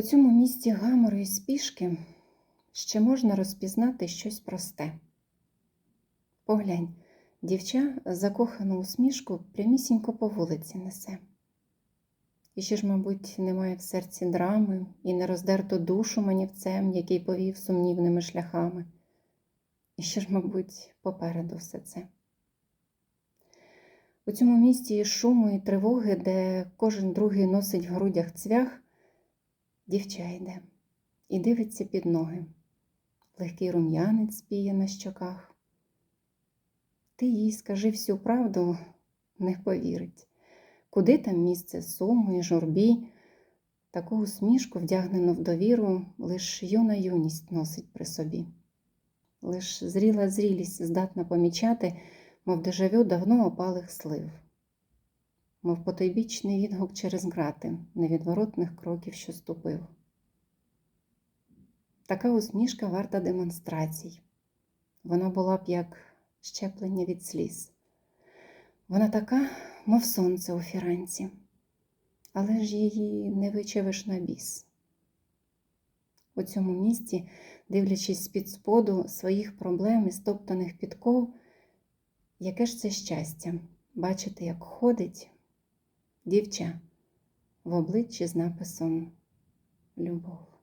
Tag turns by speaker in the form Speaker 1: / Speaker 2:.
Speaker 1: У цьому місті гамору і спішки ще можна розпізнати щось просте. Поглянь, дівча закохану усмішку прямісінько по вулиці несе. І ще ж, мабуть, немає в серці драми і не роздерту душу манівцем, який повів сумнівними шляхами. І ще ж, мабуть, попереду все це. У цьому місті і шуму і тривоги, де кожен другий носить в грудях цвях, дівча йде і дивиться під ноги. Легкий рум'янець спіє на щоках. Ти їй скажи всю правду, не повірить. Куди там місце суму і журбі, таку усмішку, вдягнену в довіру, лиш юна юність носить при собі. Лиш зріла зрілість здатна помічати, мов дежавю давно опалих слив, мов потойбічний відгук через грати невідворотних кроків, що ступив. Така усмішка варта демонстрацій. Вона була б як щеплення від сліз. Вона така, мов сонце у фіранці, але ж її не вичавиш на біс. У цьому місті, дивлячись з-під споду своїх проблем і стоптаних підков, яке ж це щастя бачити, як ходить дівча в обличчі з написом Любов.